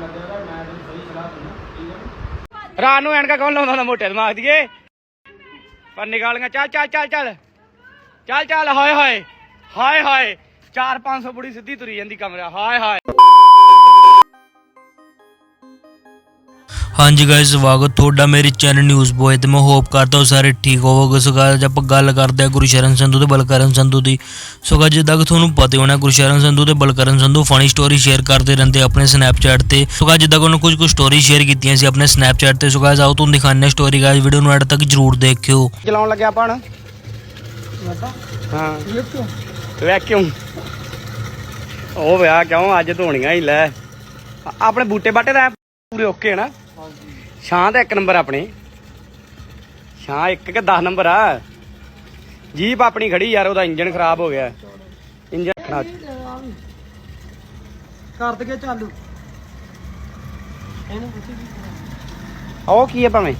ਲੱਗਿਆ ਮੈਂ ਤੈਨੂੰ ਸਹੀ ਸਲਾਹ ਦਿੰਦਾ ਠੀਕ ਹੈ ਰਾਤ ਨੂੰ ਐਨਕਾ ਕੌਣ ਲਾਉਂਦਾ ਹੁੰਦਾ ਮੋਟੇ ਦਿਮਾਗ ਦੀਏ? ਪਰ ਨਿਕਾਲੀਆਂ, ਚੱਲ ਚੱਲ ਚੱਲ ਚੱਲ। ਚੱਲ ਚੱਲ, ਹਾਏ ਹਾਏ। ਹਾਏ ਹਾਏ। 4-500 ਬੁੜੀ ਸਿੱਧੀ ਤੁਰੀ ਜਾਂਦੀ ਕਮਰਾ, ਹਾਏ ਹਾਏ। ਹਾਂਜੀ ਗਾਇਸ ਸਵਾਗਤ ਤੁਹਾਡਾ ਮੇਰੇ ਚੈਨਲ ਨਿਊਜ਼ ਬੋਏ ਤੇ ਮੈਂ ਹੋਪ ਕਰਦਾ ਹਾਂ ਸਾਰੇ ਠੀਕ ਹੋਵੋਗੇ। ਸੋ ਅੱਜ ਆਪਾਂ ਗੱਲ ਕਰਦੇ ਹਾਂ ਗੁਰਸ਼ਰਨ ਸੰਧੂ ਤੇ ਬਲਕਰਨ ਸੰਧੂ ਦੀ। ਸੋ guys, ਜਿੱਦਾਂ ਕਿ ਤੁਹਾਨੂੰ ਪਤਾ ਹੀ ਹੋਣਾ ਗੁਰਸ਼ਰਨ ਸੰਧੂ ਤੇ Balkaran Sandhu funny story share ਕਰਦੇ ਰਹਿੰਦੇ ਆਪਣੇ ਸਨੈਪਚੈਟ ਤੇ। ਸੋ guys, ਜਿੱਦਾਂ ਕਿ ਉਹਨਾਂ ਕੁਝ ਕੁ ਸਟੋਰੀ ਸ਼ੇਅਰ ਕੀਤੀਆਂ ਸੀ ਆਪਣੇ ਸਨੈਪਚੈਟ ਤੇ। ਸੋ guys, ਆਓ ਤੁਹਾਨੂੰ ਦਿਖਾਉਂਦੇ ਹਾਂ ਸਟੋਰੀ ਗਾਇਸ ਵੀਡੀਓ ਨੂੰ ਐਡ ਤੱਕ ਜਰੂਰ ਦੇਖਿਓ। ਚਲਾਉਣ ਲੱਗਿਆ ਆਪਾਂ ਹਾਂ। ਵੈਕਿਊਮ ਉਹ ਵਿਆਹ ਕਿਉਂ? ਅੱਜ ਧੋਣੀਆਂ ਹੀ ਲੈ। ਆਪਣੇ ਬੂਟੇ ਬਾਟੇ ਦਾ ਪੂਰੇ ਓਕੇ ਨਾ। ਛਾਂ ਤਾਂ ਇੱਕ ਨੰਬਰ ਆਪਣੀ। ਛਾਂ ਇੱਕ ਕਿ 10 ਨੰਬਰ ਆ? ਜੀਪ ਆਪਣੀ ਖੜੀ ਯਾਰ ਉਹਦਾ ਇੰਜਨ ਖਰਾਬ ਹੋ ਗਿਆ। ਇੰਜਨ ਖਰਾਬ। ਕਰ ਦਗੇ ਚਾਲੂ। ਇਹਨੂੰ ਪੁੱਛੀ ਉਹ ਕੀ ਹੈ ਭਾਵੇਂ?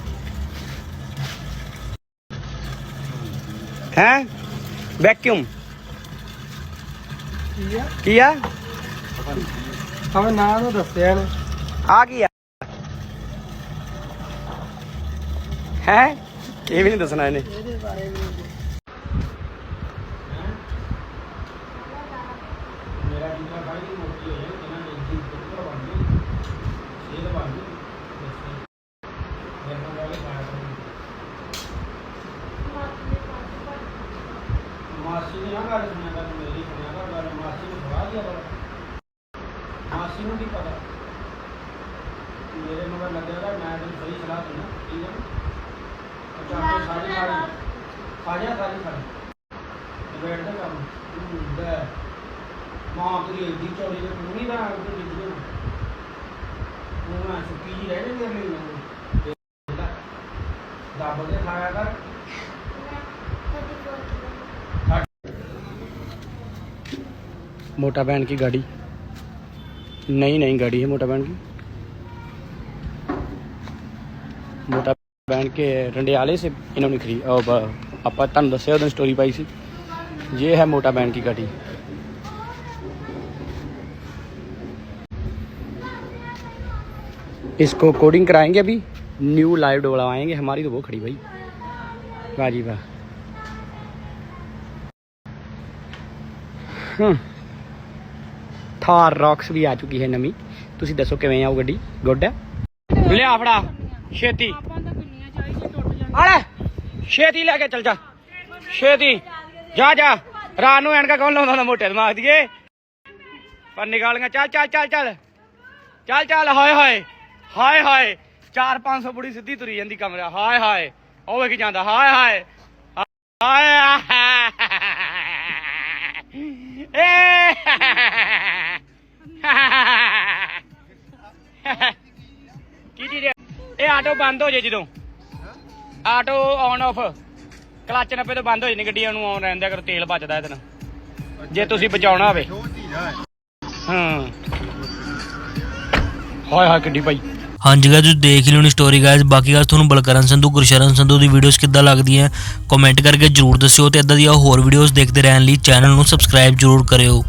ਹੈ? ਵੈਕਿਊਮ ਕੀ ਆ? ਕੀ ਆ? ਹਮੇ ਨਾਂ ਨੂੰ ਦੱਸਿਆ ਨੇ ਆ ਕੀ ਆ? ਹੈ? ਇਹ ਵੀ ਨਹੀਂ ਦੱਸਣਾ ਇਹਨੇ। ਇਹਦੇ ਦੀ ਮੋਟੀ ਮਾਸੀ ਨੇ ਆ ਗੱਲ ਸੁਣਿਆ ਕਰ ਮੇਰੀ ਸੁਣਿਆ ਕਰ ਗੱਲ ਮਾਸੀ ਨੂੰ ਸਵਾਲ ਦਿਆ ਕਰ। ਮਾਸੀ ਨੂੰ ਵੀ ਪਤਾ? ਮੇਰੇ ਮਗਰ ਲੱਗਿਆ ਕਰ ਮੈਂ ਤੈਨੂੰ ਸਹੀ ਸਲਾਹ ਦਿੰਦਾ, ਠੀਕ ਹੈ मोटा बहन की गाड़ी। नहीं नहीं गाड़ी है मोटा बहन की। मोटा बहन के रंडियाले से इन्होंने खरीद और ब- ਆਪਾਂ ਤੁਹਾਨੂੰ ਦੱਸਿਆ ਉਹਦੀ ਸਟੋਰੀ ਪਾਈ ਸੀ ये है मोटा बहन की गाड़ी इसको कोडिंग कराएंगे अभी न्यू लाइव डोलवाएंगे हमारी तो वो खड़ी भाई वाह जी वाह हम्म ਥਾਰ ਰੌਕਸ ਵੀ ਆ ਚੁੱਕੀ ਹੈ ਨਵੀਂ ਤੁਸੀਂ ਦੱਸੋ ਕਿਵੇਂ ਆ ਉਹ ਗੱਡੀ ਗੁੱਡ ਹੈ ਲਿਆ ਫੜਾ ਛੇਤੀ ਆਲੇ ਛੇਤੀ ਲੈ ਕੇ ਚੱਲ ਜਾ। ਛੇਤੀ। ਜਾ ਜਾ। ਰਾਤ ਨੂੰ ਐਨਕਾ ਕੌਣ ਲਾਉਂਦਾ ਹੁੰਦਾ ਮੋਟੇ ਦਿਮਾਗ ਦੀਏ ਪਰ ਨਿਕਾਲੀਆਂ, ਚੱਲ ਚੱਲ ਚੱਲ ਚੱਲ। ਚੱਲ ਚੱਲ, ਹਾਏ ਹਾਏ। ਹਾਏ ਹਾਏ। 4-500 ਬੁੜੀ ਸਿੱਧੀ ਤੁਰੀ ਜਾਂਦੀ ਕਮਰਾ ਹਾਏ ਹਾਏ। ਉਹ ਵੇਖ ਜਾਂਦਾ। ਹਾਏ ਹਾਏ। ਹਾਏ ਕੀ ਜੀ ਇਹ ਆਟੋ ਬੰਦ ਹੋ ਜੇ ਜਦੋਂ। ਆਟੋ ਆਨ ਆਫ ਕਲੱਚ ਨੱਪੇ ਤੋਂ ਬੰਦ ਹੋ ਜਾਂਦੀ ਗੱਡੀਆਂ ਨੂੰ ਆਨ ਰਹਿੰਦਿਆ ਕਰੋ ਤੇਲ ਬਚਦਾ ਇਹਦੇ ਨਾਲ। ਜੇ ਤੁਸੀਂ ਬਚਾਉਣਾ ਹੋਵੇ। ਹਾਂ। ਹਾਏ ਹਾਏ, ਕਿੱਡੀ ਭਾਈ। ਹਾਂਜੀ ਗਾਇਸ ਤੁਸੀਂ ਦੇਖ ਹੀ ਲਿਓਣੀ ਸਟੋਰੀ ਗਾਇਸ ਬਾਕੀ ਗਾਇਸ ਤੁਹਾਨੂੰ ਬਲਕਰਨ ਸੰਧੂ, ਗੁਰਸ਼ਰਨ ਸੰਧੂ ਦੀ ਵੀਡੀਓਜ਼ ਕਿੱਦਾਂ ਲੱਗਦੀਆਂ ਕਮੈਂਟ ਕਰਕੇ ਜਰੂਰ ਦੱਸਿਓ ਤੇ ਇਦਾਂ ਦੀਆਂ ਹੋਰ ਵੀਡੀਓਜ਼ ਦੇਖਦੇ ਰਹਿਣ ਲਈ ਚੈਨਲ ਨੂੰ ਸਬਸਕ੍ਰਾਈਬ ਜਰੂਰ ਕਰਿਓ।